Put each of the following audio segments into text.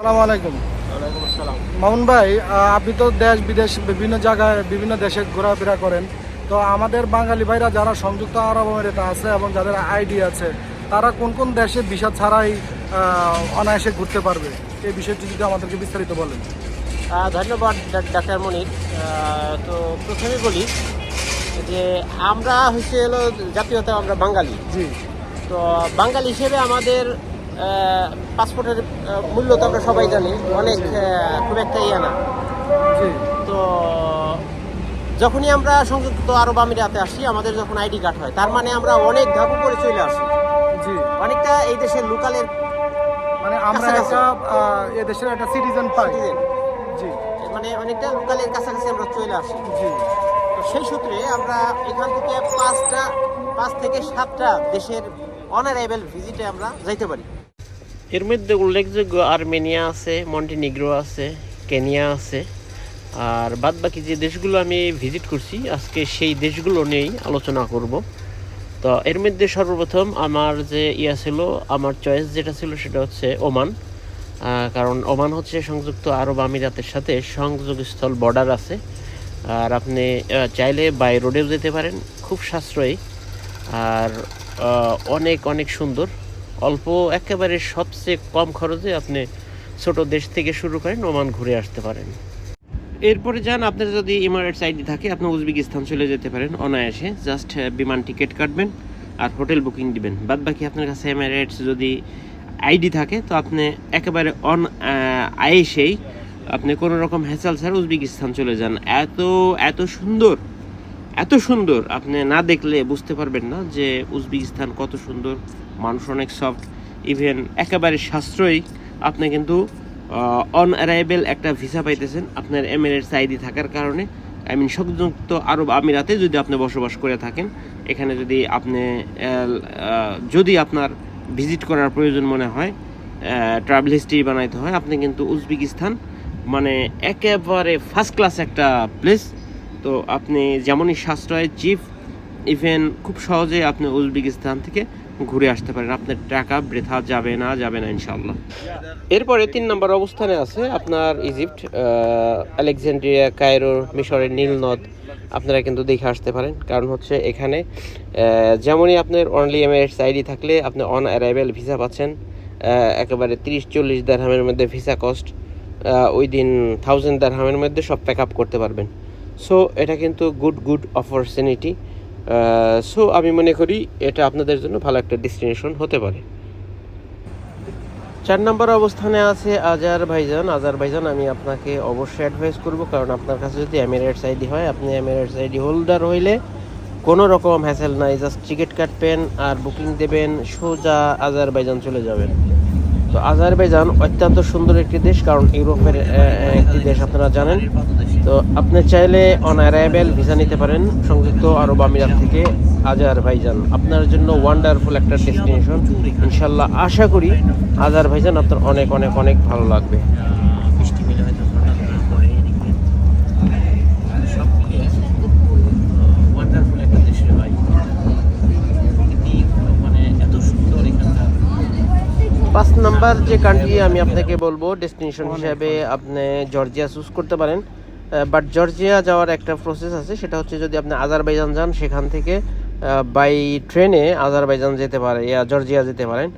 আসসালামু আলাইকুম। ওয়ালাইকুম আসসালাম। মামুন ভাই আপনি তো দেশ বিদেশ বিভিন্ন জায়গায় বিভিন্ন দেশে ঘোরাফেরা করেন। তো আমাদের বাঙালি ভাইরা যারা সংযুক্ত আরব আমিরাতে আছে এবং যাদের আইডি আছে তারা কোন কোন দেশে ভিসা ছাড়াই অনায়াসে ঘুরতে পারবে? এই বিষয়টি যদি আমাদেরকে বিস্তারিত বলেন। ধন্যবাদ ডাক্তার মনির। তো প্রথমে বলি যে আমরা হচ্ছে হলো জাতীয়তা আমরা বাঙালি। জি। তো বাঙালি হিসেবে আমাদের পাসপোর্টের মূল্য তো আমরা সবাই জানি অনেক খুব একটা ইয়ে না। তো যখনই আমরা সংযুক্ত আরব আমিরাতে আসি আমাদের যখন আইডি কার্ড হয় তার মানে আমরা অনেক ধাপু করে চলে আসি। জি। অনেকটা এই দেশের লোকালের মানে আমরা একটা দেশের একটা সিটিজেন পাই। জি। মানে অনেকটা লোকালের কাছাকাছি আমরা চলে আসি। জি। তো সেই সূত্রে আমরা এখান থেকে পাঁচটা পাঁচ থেকে সাতটা দেশের অনারেবল ভিজিটে আমরা যাইতে পারি। এর মধ্যে উল্লেখযোগ্য আর্মেনিয়া আছে, মন্টিনিগ্রো আছে, কেনিয়া আছে। আর বাদ বাকি যে দেশগুলো আমি ভিজিট করছি, আজকে সেই দেশগুলো নিয়েই আলোচনা করব। তো এর মধ্যে সর্বপ্রথম আমার যে ইয়া ছিল, আমার চয়েস যেটা ছিল সেটা হচ্ছে ওমান। কারণ ওমান হচ্ছে সংযুক্ত আরব আমিরাতের সাথে সংযোগস্থল বর্ডার আছে। আর আপনি চাইলে বাই রোডেও যেতে পারেন, খুব সাশ্রয়ী। আর অনেক অনেক সুন্দর। অল্প একেবারে সবচেয়ে কম খরচে আপনি ছোট দেশ থেকে শুরু করেন ওমান ঘুরে আসতে পারেন। এরপরে যান, আপনার যদি ইমারেটস আইডি থাকে, আপনি উজবেকিস্তান চলে যেতে পারেন অনায়াসে। জাস্ট বিমান টিকিট কাটবেন আর হোটেল বুকিং দিবেন। বাদ বাকি আপনার কাছে এমিরেটস যদি আইডি থাকে, তো আপনি একেবারে অন আয়েসেই আপনি কোনো রকম হ্যাসাল ছাড়া উজবেকিস্তান চলে যান। এত এত সুন্দর এত সুন্দর, আপনি না দেখলে বুঝতে পারবেন না যে উজবেকিস্তান কত সুন্দর, মানুষ অনেক সফট ইভেন একেবারে সাশ্রয়ী। আপনি কিন্তু অন অ্যারাইভেল একটা ভিসা পাইতেছেন আপনার এমিরেটস আইডি থাকার কারণে। আই মিন সংযুক্ত আরব আমিরাতে যদি আপনি বসবাস করে থাকেন, এখানে যদি আপনি যদি আপনার ভিজিট করার প্রয়োজন মনে হয় ট্রাভেল হিস্ট্রি বানাইতে হয়, আপনি কিন্তু উজবেকিস্তান মানে একেবারে ফার্স্ট ক্লাস একটা প্লেস তো আপনি যেমনই সাশ্রয়ের চিপ ইভেন খুব সহজে আপনি উজবেকিস্তান থেকে ঘুরে আসতে পারেন। আপনার টাকা বৃথা যাবে না যাবে না ইনশাল্লাহ এরপরে তিন নম্বর অবস্থানে আছে আপনার ইজিপ্ট আলেকজান্ড্রিয়া কায়রো, মিশরের নীল নদ। আপনারা কিন্তু দেখে আসতে পারেন। কারণ হচ্ছে এখানে যেমনই আপনার অনলি এমিরেটস আইডি থাকলে আপনি অন অ্যারাইভেল ভিসা পাচ্ছেন একেবারে তিরিশ, চল্লিশ দেড়হামের মধ্যে ভিসা কস্ট ওই দিন থাউজেন্ড দেড়হামের মধ্যে সব প্যাক আপ করতে পারবেন। সো এটা কিন্তু গুড গুড অপরচুনিটি সো আমি মনে করি এটা আপনাদের জন্য ভালো একটা ডেস্টিনেশন হতে পারে। চার নম্বর অবস্থানে আছে আজার ভাইজান আজার ভাইজান আমি আপনাকে অবশ্যই অ্যাডভাইস করব, কারণ আপনার কাছে যদি এমিরেটস আইডি হয়, আপনি এমিরেটস আইডি হোল্ডার হইলে কোনো রকম হ্যাসেল নাই। জাস্ট টিকিট কাটবেন আর বুকিং দেবেন, সোজা আজার ভাইজান চলে যাবেন। তো আজারবাইজান অত্যন্ত সুন্দর একটি দেশ, কারণ ইউরোপের একটি দেশ আপনারা জানেন। তো আপনি চাইলে অন অ্যারাইভেল ভিসা নিতে পারেন, সংযুক্ত আরব আমিরাত থেকে আজারবাইজান। আপনার জন্য ওয়ান্ডারফুল একটা ডেস্টিনেশন ইনশাল্লাহ আশা করি আজারবাইজান আপনার অনেক অনেক অনেক ভালো লাগবে বৃষ্টি মিলে হয়তো পরে সব ওয়ান্ডারফুল একটা দেশ রে ভাই মানে এত সুন্দর এখানকার পাঁচ নাম্বার যে কান্ট্রি আমি আপনাকে বলব ডেস্টিনেশন হিসাবে আপনি জর্জিয়া চুজ করতে পারেন। বাট জর্জিয়া যাওয়ার একটা প্রসেস আছে, সেটা হচ্ছে যদি আপনি আজারবাইজান যান, সেখান থেকে বাই ট্রেনে আজারবাইজান যেতে পারে, ইয়া জর্জিয়া যেতে পারেন।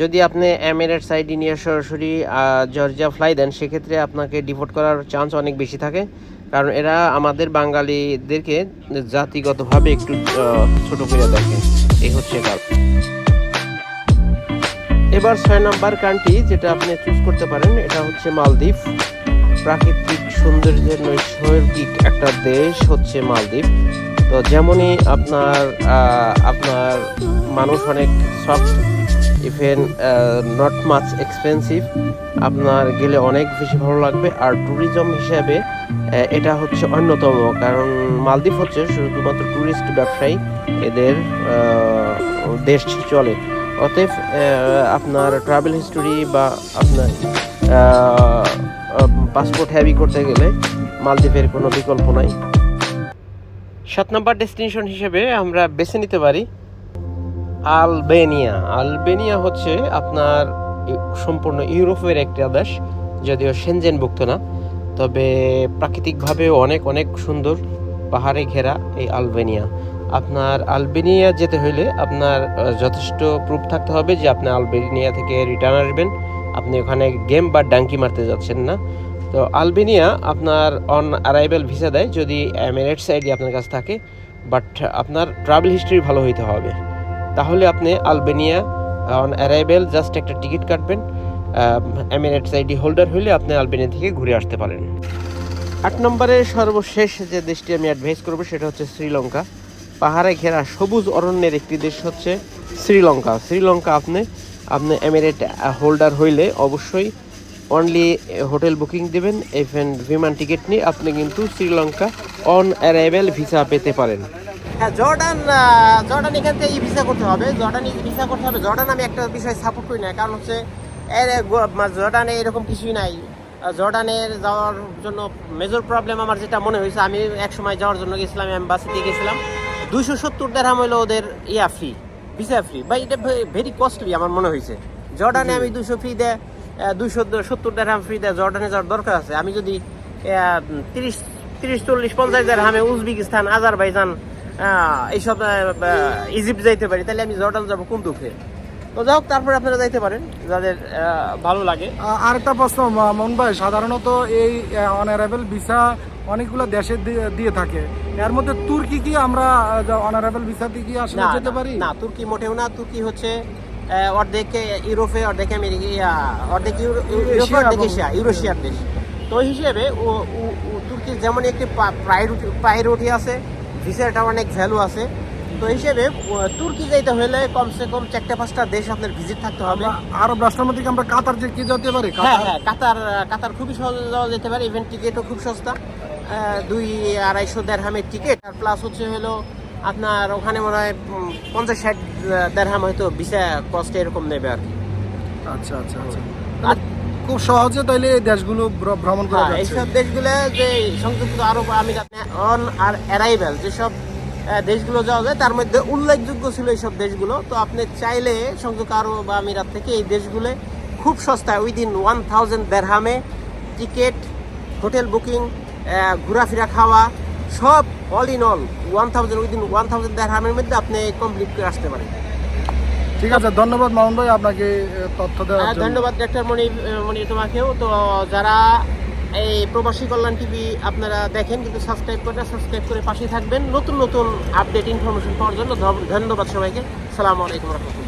যদি আপনি এমিরেটস সাইড নিয়ে সরাসরি জর্জিয়া ফ্লাই দেন, সেক্ষেত্রে আপনাকে ডিপোর্ট করার চান্স অনেক বেশি থাকে। কারণ এরা আমাদের বাঙালিদেরকে জাতিগতভাবে একটু ছোট করে দেখে। এই হচ্ছে কারণ। এবার ছয় নাম্বার কান্ট্রি যেটা আপনি চুজ করতে পারেন, এটা হচ্ছে মালদ্বীপ। প্রাকৃতিক সৌন্দর্যের নৈসর্গিক একটা দেশ হচ্ছে মালদ্বীপ। তো যেমনই আপনার আপনার মানুষ অনেক soft even not much expensive আপনার গেলে অনেক বেশি ভালো লাগবে। আর ট্যুরিজম হিসাবে এটা হচ্ছে অন্যতম, কারণ মালদ্বীপ হচ্ছে শুধুমাত্র ট্যুরিস্ট ব্যবসায়ী, এদের দেশ চলে। অতএব আপনার ট্রাভেল হিস্টোরি বা আপনার পাসপোর্ট হ্যাভি করতে গেলে মালদ্বীপের কোনো বিকল্প নাই। সাত নম্বর ডেস্টিনেশন হিসেবে আমরা বেছে নিতে পারি আলবেনিয়া। আলবেনিয়া হচ্ছে আপনার সম্পূর্ণ ইউরোপের একটা দেশ যদিও সেনজেন সেনজেনভুক্ত না, তবে প্রাকৃতিকভাবেও অনেক অনেক সুন্দর পাহাড়ে ঘেরা এই আলবেনিয়া। আপনার আলবেনিয়া যেতে হলে আপনার যথেষ্ট প্রুফ থাকতে হবে যে আপনি আলবেনিয়া থেকে রিটার্ন আসবেন। আপনি ওখানে গেম বা ডাঙ্কি মারতে যাচ্ছেন না। তো আলবেনিয়া আপনার অন অ্যারাইভেল ভিসা দেয় যদি এমিরেটস আইডি আপনার কাছে থাকে। বাট আপনার ট্রাভেল হিস্ট্রি ভালো হইতে হবে। তাহলে আপনি আলবেনিয়া অন অ্যারাইভেল জাস্ট একটা টিকিট কাটবেন। এমিরেটস আইডি হোল্ডার হলে আপনি আলবেনিয়া থেকে ঘুরে আসতে পারেন। আট নম্বরে সর্বশেষ যে দেশটি আমি অ্যাডভাইস করব সেটা হচ্ছে শ্রীলঙ্কা। পাহাড়ে ঘেরা সবুজ অরণ্যের একটি দেশ হচ্ছে শ্রীলঙ্কা। শ্রীলঙ্কা আপনি আপনি এমিরেট হোল্ডার হইলে অবশ্যই অনলি হোটেল বুকিং দেবেন ইভেন বিমান টিকিট নিয়ে আপনি কিন্তু শ্রীলঙ্কা অন অ্যারাইভেল ভিসা পেতে পারেন। হ্যাঁ জর্ডান জর্ডান এখান থেকে ভিসা করতে হবে। জর্ডান ভিসা করতে হবে। জর্ডান আমি একটা বিষয় সাপোর্ট করি না, কারণ হচ্ছে এর জর্ডানে এরকম কিছুই নাই। জর্ডানের যাওয়ার জন্য মেজর প্রবলেম আমার যেটা মনে হয়েছে, আমি এক সময় যাওয়ার জন্য গেছিলাম এম্বাসিতে গেছিলাম। দুইশো সত্তর দেড়হাম হলো ওদের ইয়া ফ্রি ভিসা ফ্রি বা এটা ভেরি কস্টলি আমার মনে হয়েছে জর্ডানে আমি দুশো ফ্রি দেয় দুইশো সত্তর দেড়হাম ফ্রি দেয় জর্ডানে যাওয়ার দরকার আছে। আমি যদি তিরিশ তিরিশ চল্লিশ পঞ্চাশ দেড়হামে উজবেকিস্তান আজারবাইজান এইসব ইজিপ্ট যাইতে পারি তাহলে আমি জর্ডান যাব কোন দুঃখে? তো যাই হোক তারপরে আপনারা যাইতে পারেন যাদের ভালো লাগে। আরেকটা প্রশ্ন মন ভাই সাধারণত এই অনারেবল ভিসা অনেকগুলো দেশে দিয়ে- থাকে। এর মধ্যে তুর্কি কি আমরা অনারেবল ভিসা দিয়ে কি আসলে যেতে পারি? না তুর্কি মোটেও না। তুর্কি হচ্ছে অর্ধেক ইউরোপে অর্ধেক আমেরিকা অর্ধেক ইউরো- ইউরোপে অর্ধেক এশিয়া ইউরোশিয়ার দেশ। তো ওই হিসেবে ও তুর্কির যেমন একটি প্রায়োরিটি প্রায়োরিটি আছে ভিসাটা অনেক ভ্যালু আছে। তো হিসেবে তুর্কি যাইতে হলে কমসে কম চারটে পাঁচটা দেশ আপনার ভিজিট থাকতে হবে। আরব রাষ্ট্রের মধ্যে আমরা কাতার যে কি যেতে পারি? হ্যাঁ কাতার? হ্যাঁ কাতার কাতার খুবই সহজে যেতে পারে ইভেন্ট টিকিটও খুব সস্তা। দুই আড়াইশো দেড়হামের টিকিট আর প্লাস হচ্ছে হলো আপনার ওখানে মনে হয় পঞ্চাশ ষাট দেড়হাম হয়তো ভিসা কস্ট এরকম নেবে আর কি। আচ্ছা আচ্ছা আচ্ছা। খুব সহজে তাইলে এই দেশগুলো ভ্রমণ করা হ্যাঁ, যাচ্ছে। এইসব দেশগুলো যে সংযুক্ত আরব আমিরাত অন আর অ্যারাইভেল যেসব দেশগুলো যাওয়া যায় তার মধ্যে উল্লেখযোগ্য ছিল এইসব দেশগুলো। তো আপনি চাইলে সংযুক্ত আরব আমিরাত থেকে এই দেশগুলো খুব সস্তায় উইদিন ওয়ান থাউজেন্ড দেড়হামে টিকিট হোটেল বুকিং ঘোরাফেরা খাওয়া সব all in all one thousand within one thousand দেড়হামের মধ্যে আপনি কমপ্লিট করে আসতে পারেন। ঠিক আছে ধন্যবাদ মামুন ভাই আপনাকে তথ্য দেওয়ার হ্যাঁ, জন্য। ধন্যবাদ ডাক্তার মনি মনি তোমাকেও। তো যারা এই প্রবাসী কল্যাণ টিভি আপনারা দেখেন কিন্তু সাবস্ক্রাইব করে সাবস্ক্রাইব করে পাশে থাকবেন। নতুন নতুন আপডেট ইনফরমেশন পাওয়ার জন্য ধন্যবাদ সবাইকে। সালামু আলাইকুম রহমতুল্লাহ।